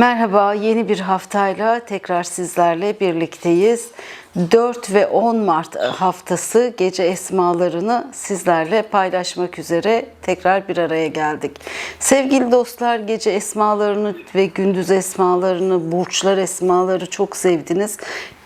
Merhaba, yeni bir haftayla tekrar sizlerle birlikteyiz. 4 ve 10 Mart haftası gece esmalarını sizlerle paylaşmak üzere tekrar bir araya geldik. Sevgili dostlar, gece esmalarını ve gündüz esmalarını, burçlar esmaları çok sevdiniz.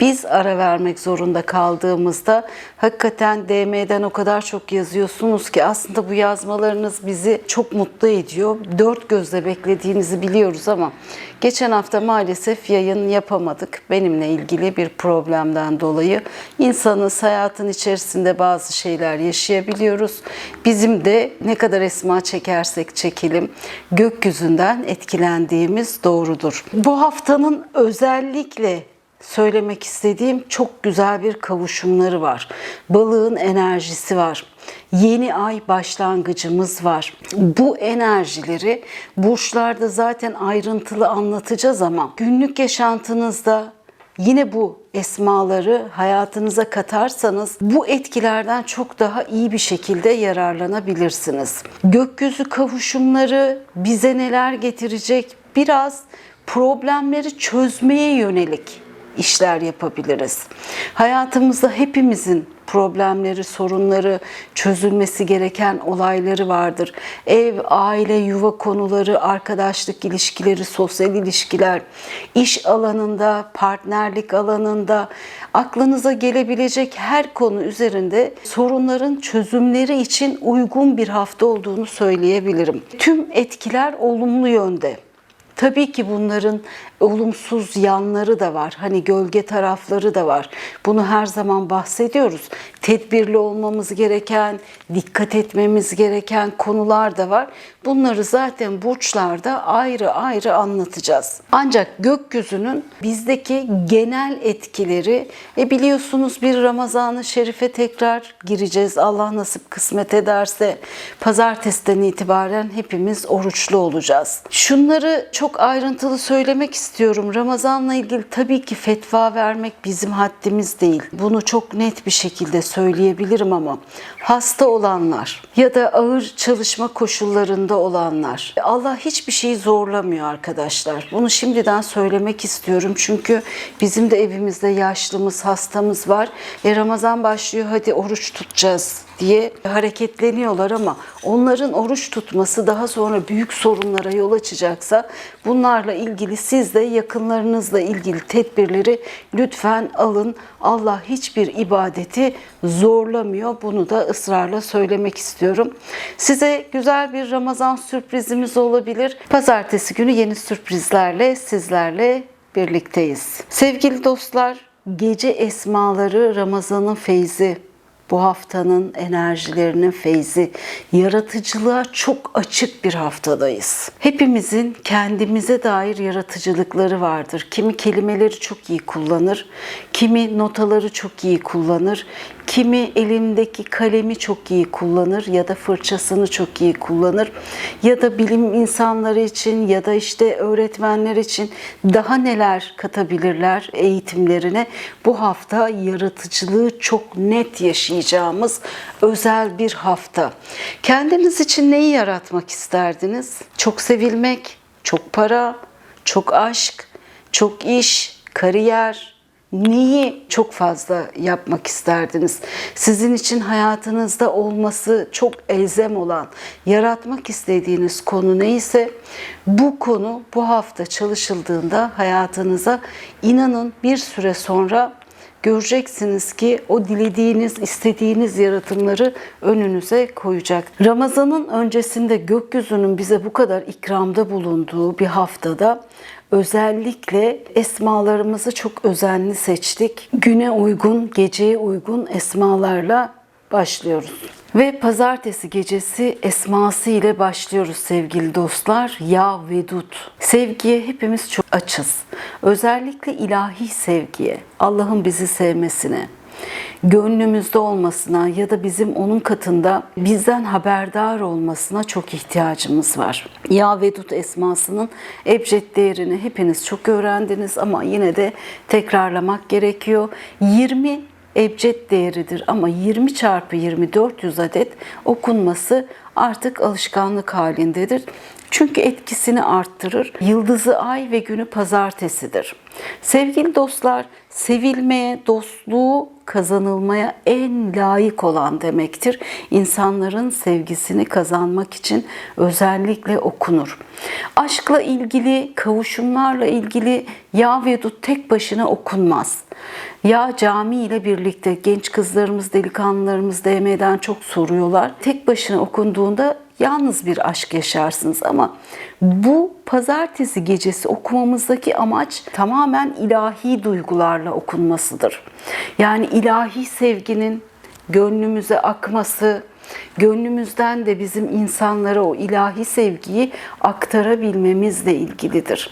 Biz ara vermek zorunda kaldığımızda hakikaten DM'den o kadar çok yazıyorsunuz ki aslında bu yazmalarınız bizi çok mutlu ediyor. Dört gözle beklediğinizi biliyoruz ama geçen hafta maalesef yayın yapamadık. Benimle ilgili bir problemden dolayı insanız hayatın içerisinde bazı şeyler yaşayabiliyoruz. Bizim de ne kadar esma çekersek çekelim gökyüzünden etkilendiğimiz doğrudur. Bu haftanın özellikle söylemek istediğim çok güzel bir kavuşumları var. Balığın enerjisi var. Yeni ay başlangıcımız var. Bu enerjileri burçlarda zaten ayrıntılı anlatacağız ama günlük yaşantınızda yine bu esmaları hayatınıza katarsanız bu etkilerden çok daha iyi bir şekilde yararlanabilirsiniz. Gökyüzü kavuşumları bize neler getirecek? Biraz problemleri çözmeye yönelik işler yapabiliriz. Hayatımızda hepimizin problemleri, sorunları, çözülmesi gereken olayları vardır. Ev, aile, yuva konuları, arkadaşlık ilişkileri, sosyal ilişkiler, iş alanında, partnerlik alanında aklınıza gelebilecek her konu üzerinde sorunların çözümleri için uygun bir hafta olduğunu söyleyebilirim. Tüm etkiler olumlu yönde. Tabii ki bunların olumsuz yanları da var. Hani gölge tarafları da var. Bunu her zaman bahsediyoruz. Tedbirli olmamız gereken, dikkat etmemiz gereken konular da var. Bunları zaten burçlarda ayrı ayrı anlatacağız. Ancak gökyüzünün bizdeki genel etkileri e biliyorsunuz bir Ramazan-ı Şerif'e tekrar gireceğiz. Allah nasip kısmet ederse pazartesiden itibaren hepimiz oruçlu olacağız. Şunları çok ayrıntılı söylemek istiyorum. Ramazanla ilgili tabii ki fetva vermek bizim haddimiz değil. Bunu çok net bir şekilde söyleyebilirim ama hasta olanlar ya da ağır çalışma koşullarında olanlar Allah hiçbir şeyi zorlamıyor arkadaşlar. Bunu şimdiden söylemek istiyorum çünkü bizim de evimizde yaşlımız, hastamız var. E Ramazan başlıyor hadi oruç tutacağız diye hareketleniyorlar ama onların oruç tutması daha sonra büyük sorunlara yol açacaksa bunlarla ilgili siz de yakınlarınızla ilgili tedbirleri lütfen alın. Allah hiçbir ibadeti zorlamıyor. Bunu da ısrarla söylemek istiyorum. Size güzel bir Ramazan sürprizimiz olabilir. Pazartesi günü yeni sürprizlerle sizlerle birlikteyiz. Sevgili dostlar, gece esmaları Ramazan'ın feyzi bu haftanın enerjilerinin feyzi, yaratıcılığa çok açık bir haftadayız. Hepimizin kendimize dair yaratıcılıkları vardır. Kimi kelimeleri çok iyi kullanır, kimi notaları çok iyi kullanır, kimi elimdeki kalemi çok iyi kullanır ya da fırçasını çok iyi kullanır ya da bilim insanları için ya da işte öğretmenler için daha neler katabilirler eğitimlerine. Bu hafta yaratıcılığı çok net yaşayacağımız özel bir hafta. Kendiniz için neyi yaratmak isterdiniz? Çok sevilmek, çok para, çok aşk, çok iş, kariyer, neyi çok fazla yapmak isterdiniz? Sizin için hayatınızda olması çok elzem olan, yaratmak istediğiniz konu neyse bu konu bu hafta çalışıldığında hayatınıza inanın bir süre sonra göreceksiniz ki o dilediğiniz, istediğiniz yaratımları önünüze koyacak. Ramazan'ın öncesinde gökyüzünün bize bu kadar ikramda bulunduğu bir haftada özellikle esmalarımızı çok özenli seçtik. Güne uygun, geceye uygun esmalarla başlıyoruz. Ve pazartesi gecesi esması ile başlıyoruz sevgili dostlar. Ya Vedud. Sevgiye hepimiz çok açız. Özellikle ilahi sevgiye, Allah'ın bizi sevmesine. gönlümüzde olmasına ya da bizim onun katında bizden haberdar olmasına çok ihtiyacımız var. Ya Vedut esmasının ebced değerini hepiniz çok öğrendiniz ama yine de tekrarlamak gerekiyor. 20 ebced değeridir ama 20 çarpı 20 400 adet okunması artık alışkanlık halindedir. Çünkü etkisini arttırır. Yıldızı ay ve günü pazartesidir. Sevgili dostlar, sevilmeye, dostluğu kazanılmaya en layık olan demektir. İnsanların sevgisini kazanmak için özellikle okunur. Aşkla ilgili, kavuşumlarla ilgili ya ve dut tek başına okunmaz. Ya cami ile birlikte genç kızlarımız, delikanlılarımız DM'den çok soruyorlar. Tek başına okunduğunda yalnız bir aşk yaşarsınız ama bu pazartesi gecesi okumamızdaki amaç tamamen ilahi duygularla okunmasıdır. Yani ilahi sevginin gönlümüze akması, gönlümüzden de bizim insanlara o ilahi sevgiyi aktarabilmemizle ilgilidir.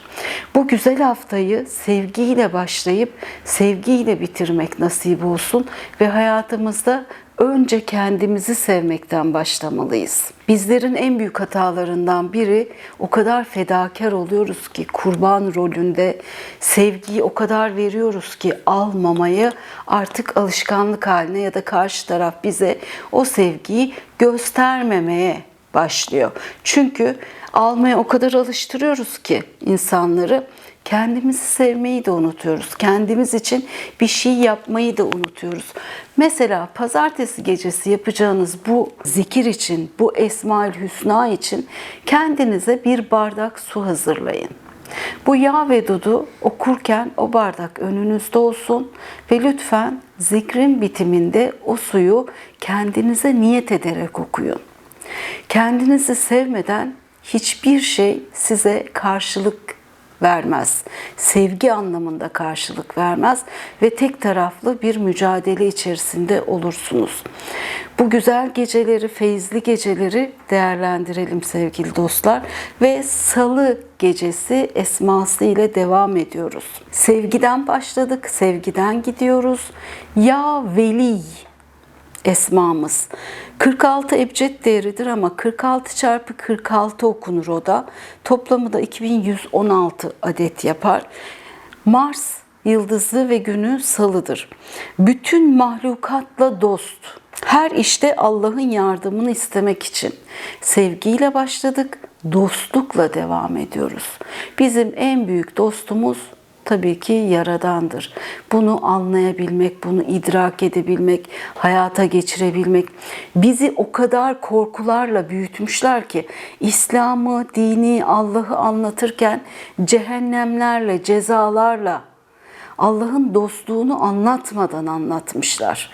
Bu güzel haftayı sevgiyle başlayıp sevgiyle bitirmek nasip olsun ve hayatımızda önce kendimizi sevmekten başlamalıyız. Bizlerin en büyük hatalarından biri o kadar fedakar oluyoruz ki kurban rolünde sevgiyi o kadar veriyoruz ki almamayı artık alışkanlık haline ya da karşı taraf bize o sevgiyi göstermemeye başlıyor. Çünkü almaya o kadar alıştırıyoruz ki insanları kendimizi sevmeyi de unutuyoruz. Kendimiz için bir şey yapmayı da unutuyoruz. Mesela pazartesi gecesi yapacağınız bu zikir için, bu Esmaül Hüsna için kendinize bir bardak su hazırlayın. Bu yağ ve dudu okurken o bardak önünüzde olsun ve lütfen zikrin bitiminde o suyu kendinize niyet ederek okuyun. Kendinizi sevmeden hiçbir şey size karşılık vermez. Sevgi anlamında karşılık vermez ve tek taraflı bir mücadele içerisinde olursunuz. Bu güzel geceleri, feyizli geceleri değerlendirelim sevgili dostlar ve salı gecesi esması ile devam ediyoruz. Sevgiden başladık, sevgiden gidiyoruz. Ya Veli esmamız. 46 ebced değeridir ama 46 çarpı 46 okunur o da. Toplamı da 2116 adet yapar. Mars yıldızı ve günü salıdır. Bütün mahlukatla dost. Her işte Allah'ın yardımını istemek için sevgiyle başladık, dostlukla devam ediyoruz. Bizim en büyük dostumuz tabii ki yaradandır. Bunu anlayabilmek, bunu idrak edebilmek, hayata geçirebilmek. Bizi o kadar korkularla büyütmüşler ki İslam'ı, dini, Allah'ı anlatırken cehennemlerle, cezalarla Allah'ın dostluğunu anlatmadan anlatmışlar.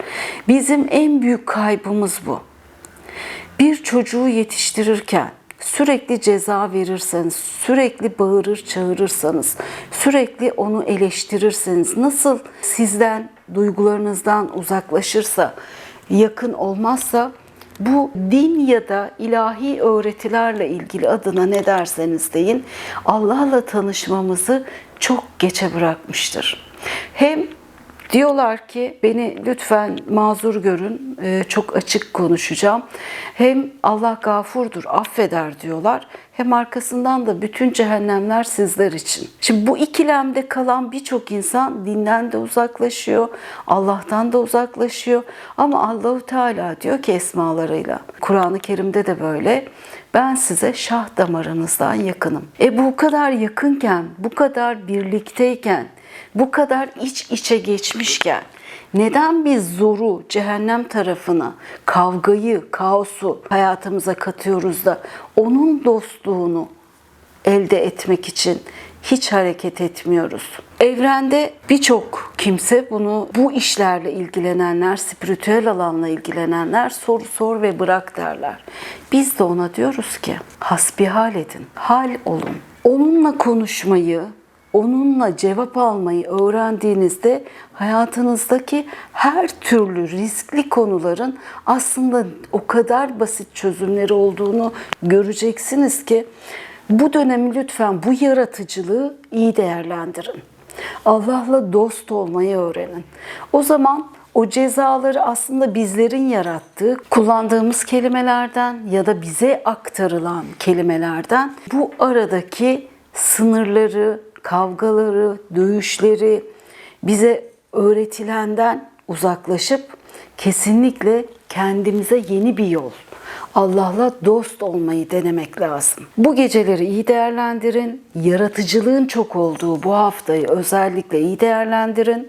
Bizim en büyük kaybımız bu. Bir çocuğu yetiştirirken sürekli ceza verirseniz, sürekli bağırır çağırırsanız, sürekli onu eleştirirseniz, nasıl sizden, duygularınızdan uzaklaşırsa, yakın olmazsa bu din ya da ilahi öğretilerle ilgili adına ne derseniz deyin Allah'la tanışmamızı çok geçe bırakmıştır. Hem Diyorlar ki beni lütfen mazur görün, e, çok açık konuşacağım. Hem Allah gafurdur, affeder diyorlar. Hem arkasından da bütün cehennemler sizler için. Şimdi bu ikilemde kalan birçok insan dinden de uzaklaşıyor, Allah'tan da uzaklaşıyor. Ama Allahu Teala diyor ki esmalarıyla, Kur'an-ı Kerim'de de böyle. Ben size şah damarınızdan yakınım. E bu kadar yakınken, bu kadar birlikteyken, bu kadar iç içe geçmişken neden biz zoru, cehennem tarafını, kavgayı, kaosu hayatımıza katıyoruz da onun dostluğunu elde etmek için hiç hareket etmiyoruz. Evrende birçok kimse bunu bu işlerle ilgilenenler, spiritüel alanla ilgilenenler soru sor ve bırak derler. Biz de ona diyoruz ki hasbihal edin, hal olun. Onunla konuşmayı, onunla cevap almayı öğrendiğinizde hayatınızdaki her türlü riskli konuların aslında o kadar basit çözümleri olduğunu göreceksiniz ki bu dönemi lütfen bu yaratıcılığı iyi değerlendirin. Allah'la dost olmayı öğrenin. O zaman O cezaları aslında bizlerin yarattığı, kullandığımız kelimelerden ya da bize aktarılan kelimelerden bu aradaki sınırları, kavgaları, dövüşleri bize öğretilenden uzaklaşıp kesinlikle kendimize yeni bir yol, Allah'la dost olmayı denemek lazım. Bu geceleri iyi değerlendirin. Yaratıcılığın çok olduğu bu haftayı özellikle iyi değerlendirin.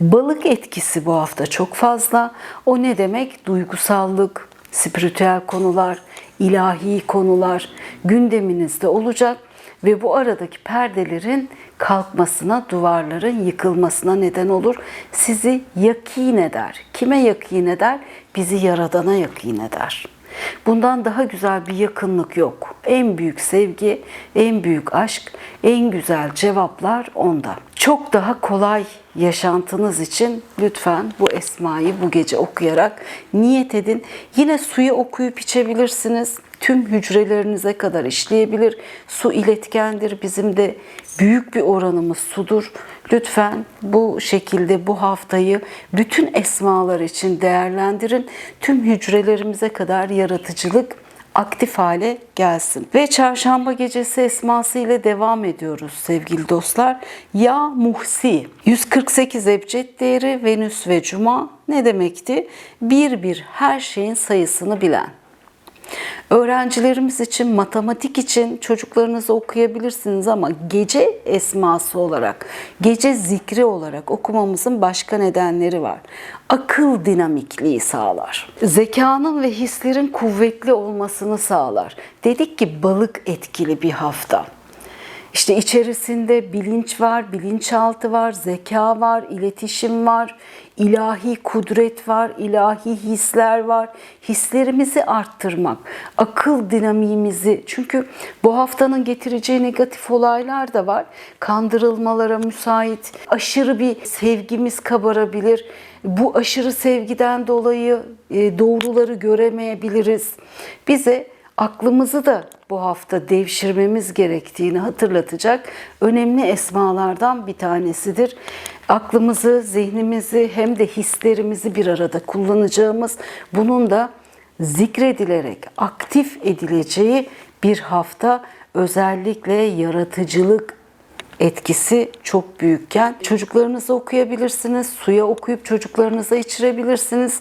Balık etkisi bu hafta çok fazla. O ne demek? Duygusallık, spiritüel konular, ilahi konular gündeminizde olacak ve bu aradaki perdelerin kalkmasına, duvarların yıkılmasına neden olur. Sizi yakin eder. Kime yakin eder? Bizi yaradana yakin eder. Bundan daha güzel bir yakınlık yok. En büyük sevgi, en büyük aşk, en güzel cevaplar onda. Çok daha kolay yaşantınız için lütfen bu esmayı bu gece okuyarak niyet edin. Yine suyu okuyup içebilirsiniz. Tüm hücrelerinize kadar işleyebilir. Su iletkendir. Bizim de büyük bir oranımız sudur. Lütfen bu şekilde bu haftayı bütün esmalar için değerlendirin. Tüm hücrelerimize kadar yaratıcılık aktif hale gelsin. Ve çarşamba gecesi esması ile devam ediyoruz sevgili dostlar. Ya Muhsi 148 ebced değeri Venüs ve Cuma ne demekti? Bir bir her şeyin sayısını bilen. Öğrencilerimiz için, matematik için çocuklarınızı okuyabilirsiniz ama gece esması olarak, gece zikri olarak okumamızın başka nedenleri var. Akıl dinamikliği sağlar. Zekanın ve hislerin kuvvetli olmasını sağlar. Dedik ki balık etkili bir hafta. İşte içerisinde bilinç var, bilinçaltı var, zeka var, iletişim var, ilahi kudret var, ilahi hisler var. Hislerimizi arttırmak, akıl dinamiğimizi çünkü bu haftanın getireceği negatif olaylar da var. Kandırılmalara müsait, aşırı bir sevgimiz kabarabilir. Bu aşırı sevgiden dolayı e, doğruları göremeyebiliriz. Bize aklımızı da bu hafta devşirmemiz gerektiğini hatırlatacak önemli esmalardan bir tanesidir. Aklımızı, zihnimizi hem de hislerimizi bir arada kullanacağımız, bunun da zikredilerek aktif edileceği bir hafta özellikle yaratıcılık etkisi çok büyükken çocuklarınızı okuyabilirsiniz, suya okuyup çocuklarınıza içirebilirsiniz,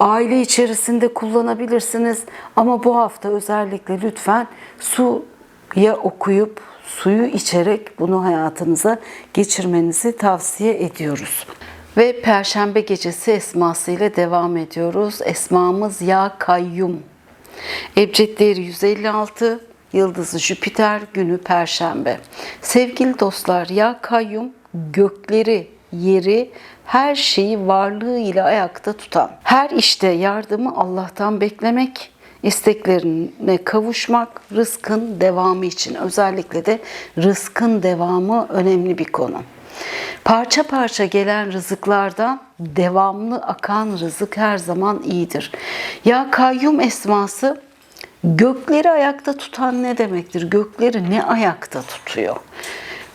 aile içerisinde kullanabilirsiniz ama bu hafta özellikle lütfen suya okuyup suyu içerek bunu hayatınıza geçirmenizi tavsiye ediyoruz. Ve Perşembe gecesi esması ile devam ediyoruz. Esmamız Ya Kayyum. Ebcedleri 156, Yıldızı Jüpiter, günü Perşembe. Sevgili dostlar, Ya Kayyum gökleri, yeri, her şeyi varlığıyla ayakta tutan, her işte yardımı Allah'tan beklemek, isteklerine kavuşmak, rızkın devamı için özellikle de rızkın devamı önemli bir konu. Parça parça gelen rızıklardan devamlı akan rızık her zaman iyidir. Ya kayyum esması gökleri ayakta tutan ne demektir? Gökleri ne ayakta tutuyor?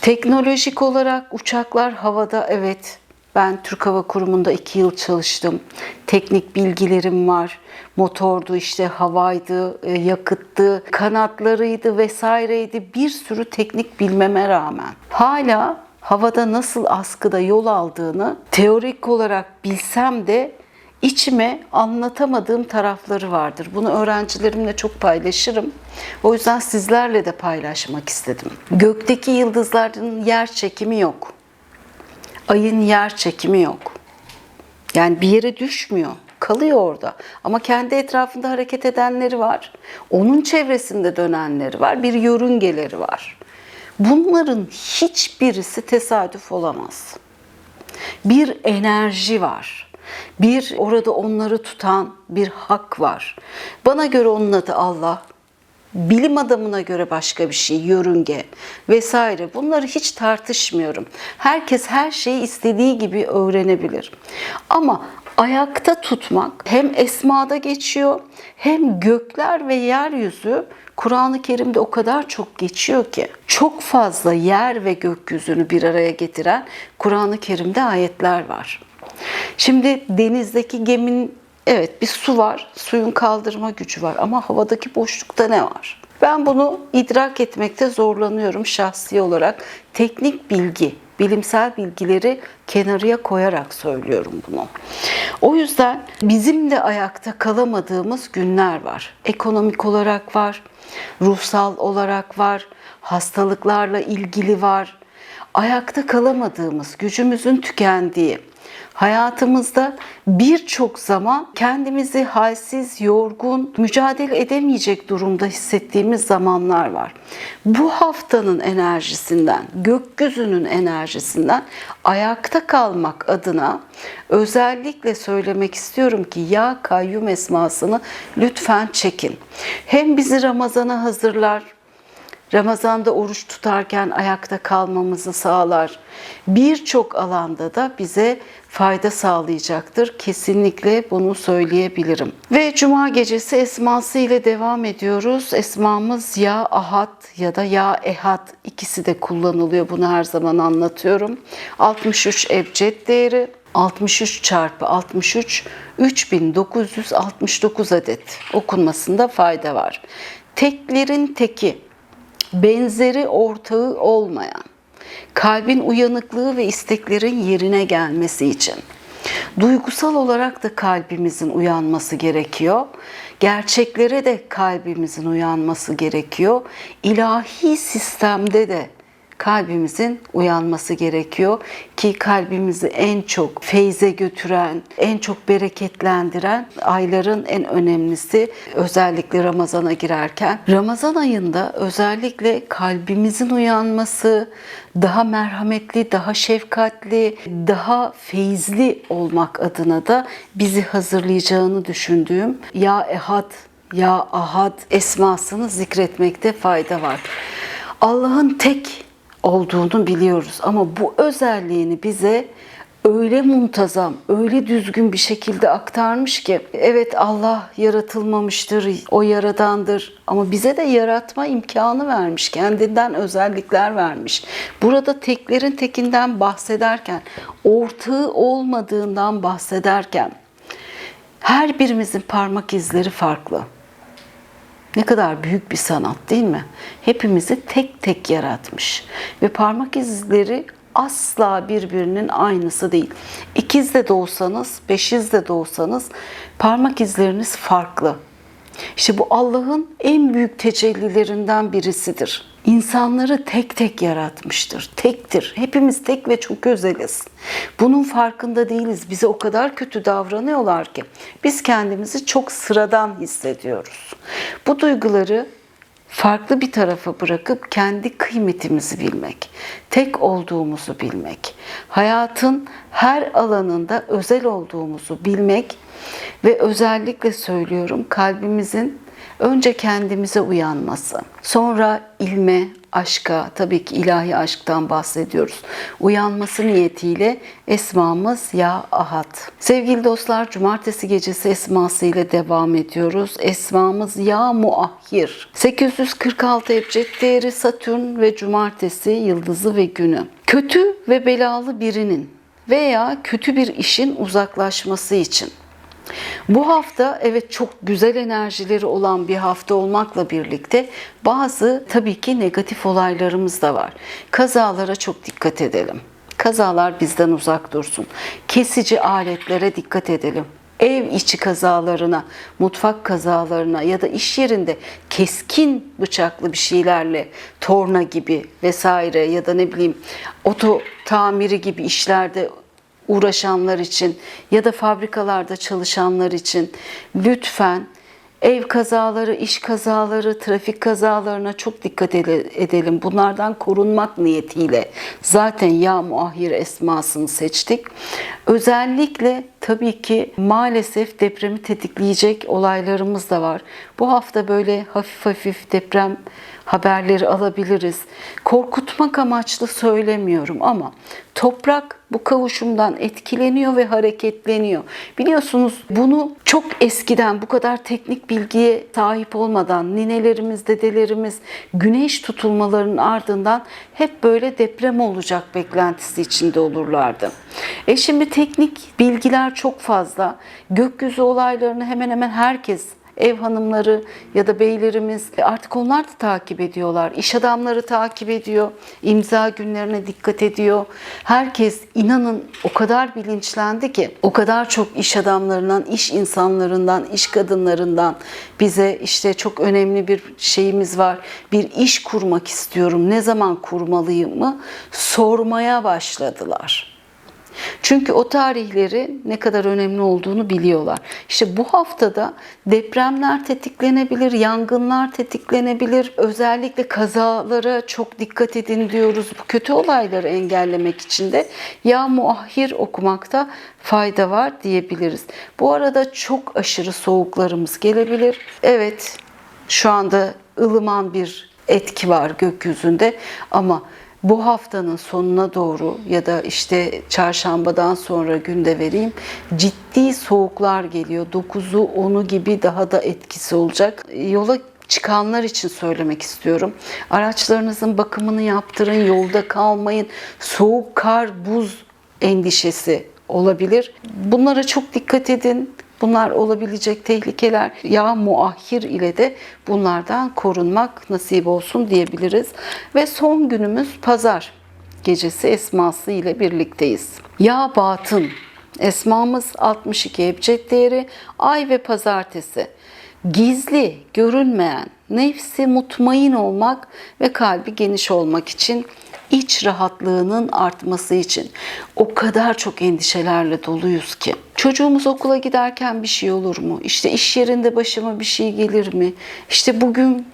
Teknolojik olarak uçaklar havada evet ben Türk Hava Kurumu'nda iki yıl çalıştım. Teknik bilgilerim var. Motordu işte havaydı, e, yakıttı, kanatlarıydı vesaireydi. Bir sürü teknik bilmeme rağmen hala havada nasıl askıda yol aldığını teorik olarak bilsem de içime anlatamadığım tarafları vardır. Bunu öğrencilerimle çok paylaşırım. O yüzden sizlerle de paylaşmak istedim. Gökteki yıldızların yer çekimi yok. Ayın yer çekimi yok. Yani bir yere düşmüyor. Kalıyor orada. Ama kendi etrafında hareket edenleri var. Onun çevresinde dönenleri var. Bir yörüngeleri var. Bunların hiçbirisi tesadüf olamaz. Bir enerji var. Bir orada onları tutan bir hak var. Bana göre onun adı Allah. Bilim adamına göre başka bir şey, yörünge vesaire. Bunları hiç tartışmıyorum. Herkes her şeyi istediği gibi öğrenebilir. Ama ayakta tutmak hem esmada geçiyor hem gökler ve yeryüzü Kur'an-ı Kerim'de o kadar çok geçiyor ki çok fazla yer ve gökyüzünü bir araya getiren Kur'an-ı Kerim'de ayetler var. Şimdi denizdeki geminin evet bir su var, suyun kaldırma gücü var ama havadaki boşlukta ne var? Ben bunu idrak etmekte zorlanıyorum şahsi olarak. Teknik bilgi, bilimsel bilgileri kenarıya koyarak söylüyorum bunu. O yüzden bizim de ayakta kalamadığımız günler var. Ekonomik olarak var, ruhsal olarak var, hastalıklarla ilgili var. Ayakta kalamadığımız, gücümüzün tükendiği, hayatımızda birçok zaman kendimizi halsiz, yorgun, mücadele edemeyecek durumda hissettiğimiz zamanlar var. Bu haftanın enerjisinden, gökyüzünün enerjisinden ayakta kalmak adına özellikle söylemek istiyorum ki ya kayyum esmasını lütfen çekin. Hem bizi Ramazan'a hazırlar, Ramazan'da oruç tutarken ayakta kalmamızı sağlar. Birçok alanda da bize fayda sağlayacaktır. Kesinlikle bunu söyleyebilirim. Ve cuma gecesi esması ile devam ediyoruz. Esmamız ya ahad ya da ya ehad ikisi de kullanılıyor. Bunu her zaman anlatıyorum. 63 ebced değeri 63 çarpı 63 3969 adet okunmasında fayda var. Teklerin teki benzeri ortağı olmayan, kalbin uyanıklığı ve isteklerin yerine gelmesi için. Duygusal olarak da kalbimizin uyanması gerekiyor. Gerçeklere de kalbimizin uyanması gerekiyor. İlahi sistemde de kalbimizin uyanması gerekiyor ki kalbimizi en çok feyze götüren, en çok bereketlendiren ayların en önemlisi özellikle Ramazana girerken. Ramazan ayında özellikle kalbimizin uyanması, daha merhametli, daha şefkatli, daha feyizli olmak adına da bizi hazırlayacağını düşündüğüm ya ehad ya ahad esmasını zikretmekte fayda var. Allah'ın tek olduğunu biliyoruz ama bu özelliğini bize öyle muntazam, öyle düzgün bir şekilde aktarmış ki evet Allah yaratılmamıştır, o yaradandır ama bize de yaratma imkanı vermiş, kendinden özellikler vermiş. Burada teklerin tekinden bahsederken, ortağı olmadığından bahsederken her birimizin parmak izleri farklı. Ne kadar büyük bir sanat değil mi? Hepimizi tek tek yaratmış. Ve parmak izleri asla birbirinin aynısı değil. İkiz de doğsanız, beşiz de doğsanız parmak izleriniz farklı. İşte bu Allah'ın en büyük tecellilerinden birisidir. İnsanları tek tek yaratmıştır. Tektir. Hepimiz tek ve çok özeliz. Bunun farkında değiliz. Bize o kadar kötü davranıyorlar ki biz kendimizi çok sıradan hissediyoruz. Bu duyguları farklı bir tarafa bırakıp kendi kıymetimizi bilmek, tek olduğumuzu bilmek, hayatın her alanında özel olduğumuzu bilmek ve özellikle söylüyorum kalbimizin önce kendimize uyanması, sonra ilme, aşka, tabii ki ilahi aşktan bahsediyoruz. Uyanması niyetiyle esmamız Ya Ahad. Sevgili dostlar, cumartesi gecesi esması ile devam ediyoruz. Esmamız Ya Muahhir. 846 ebced değeri Satürn ve cumartesi yıldızı ve günü. Kötü ve belalı birinin veya kötü bir işin uzaklaşması için bu hafta evet çok güzel enerjileri olan bir hafta olmakla birlikte bazı tabii ki negatif olaylarımız da var. Kazalara çok dikkat edelim. Kazalar bizden uzak dursun. Kesici aletlere dikkat edelim ev içi kazalarına, mutfak kazalarına ya da iş yerinde keskin bıçaklı bir şeylerle torna gibi vesaire ya da ne bileyim oto tamiri gibi işlerde uğraşanlar için ya da fabrikalarda çalışanlar için lütfen ev kazaları, iş kazaları, trafik kazalarına çok dikkat edelim. Bunlardan korunmak niyetiyle zaten ya muahhir esmasını seçtik. Özellikle tabii ki maalesef depremi tetikleyecek olaylarımız da var. Bu hafta böyle hafif hafif deprem haberleri alabiliriz. Korkutmak amaçlı söylemiyorum ama toprak bu kavuşumdan etkileniyor ve hareketleniyor. Biliyorsunuz bunu çok eskiden bu kadar teknik bilgiye sahip olmadan ninelerimiz, dedelerimiz güneş tutulmalarının ardından hep böyle deprem olacak beklentisi içinde olurlardı. E şimdi teknik bilgiler çok fazla. Gökyüzü olaylarını hemen hemen herkes ev hanımları ya da beylerimiz artık onlar da takip ediyorlar. İş adamları takip ediyor. imza günlerine dikkat ediyor. Herkes inanın o kadar bilinçlendi ki o kadar çok iş adamlarından, iş insanlarından, iş kadınlarından bize işte çok önemli bir şeyimiz var. Bir iş kurmak istiyorum. Ne zaman kurmalıyım mı sormaya başladılar. Çünkü o tarihleri ne kadar önemli olduğunu biliyorlar. İşte bu haftada depremler tetiklenebilir, yangınlar tetiklenebilir. Özellikle kazalara çok dikkat edin diyoruz. Bu kötü olayları engellemek için de ya muahhir okumakta fayda var diyebiliriz. Bu arada çok aşırı soğuklarımız gelebilir. Evet, şu anda ılıman bir etki var gökyüzünde ama bu haftanın sonuna doğru ya da işte çarşambadan sonra günde vereyim ciddi soğuklar geliyor. 9'u 10'u gibi daha da etkisi olacak. Yola çıkanlar için söylemek istiyorum. Araçlarınızın bakımını yaptırın, yolda kalmayın. Soğuk, kar, buz endişesi olabilir. Bunlara çok dikkat edin. Bunlar olabilecek tehlikeler. Ya muahhir ile de bunlardan korunmak nasip olsun diyebiliriz. Ve son günümüz pazar gecesi esması ile birlikteyiz. Ya batın esmamız 62 ebced değeri ay ve pazartesi. Gizli, görünmeyen, nefsi mutmain olmak ve kalbi geniş olmak için iç rahatlığının artması için o kadar çok endişelerle doluyuz ki. Çocuğumuz okula giderken bir şey olur mu? İşte iş yerinde başıma bir şey gelir mi? İşte bugün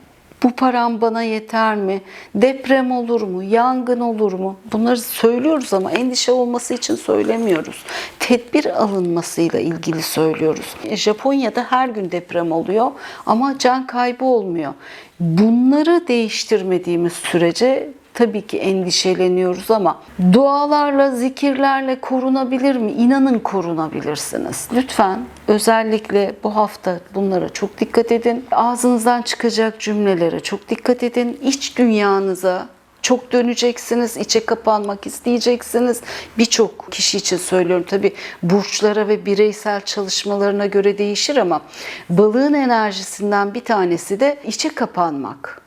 bu param bana yeter mi? Deprem olur mu? Yangın olur mu? Bunları söylüyoruz ama endişe olması için söylemiyoruz. Tedbir alınmasıyla ilgili söylüyoruz. Japonya'da her gün deprem oluyor ama can kaybı olmuyor. Bunları değiştirmediğimiz sürece tabii ki endişeleniyoruz ama dualarla, zikirlerle korunabilir mi? İnanın korunabilirsiniz. Lütfen özellikle bu hafta bunlara çok dikkat edin. Ağzınızdan çıkacak cümlelere çok dikkat edin. İç dünyanıza çok döneceksiniz, içe kapanmak isteyeceksiniz. Birçok kişi için söylüyorum tabii burçlara ve bireysel çalışmalarına göre değişir ama balığın enerjisinden bir tanesi de içe kapanmak.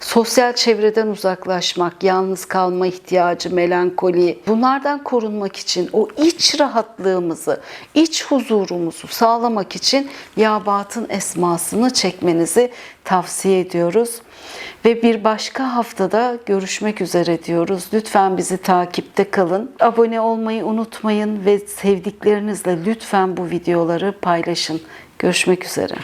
Sosyal çevreden uzaklaşmak, yalnız kalma ihtiyacı, melankoli bunlardan korunmak için o iç rahatlığımızı, iç huzurumuzu sağlamak için Yabat'ın esmasını çekmenizi tavsiye ediyoruz. Ve bir başka haftada görüşmek üzere diyoruz. Lütfen bizi takipte kalın. Abone olmayı unutmayın ve sevdiklerinizle lütfen bu videoları paylaşın. Görüşmek üzere.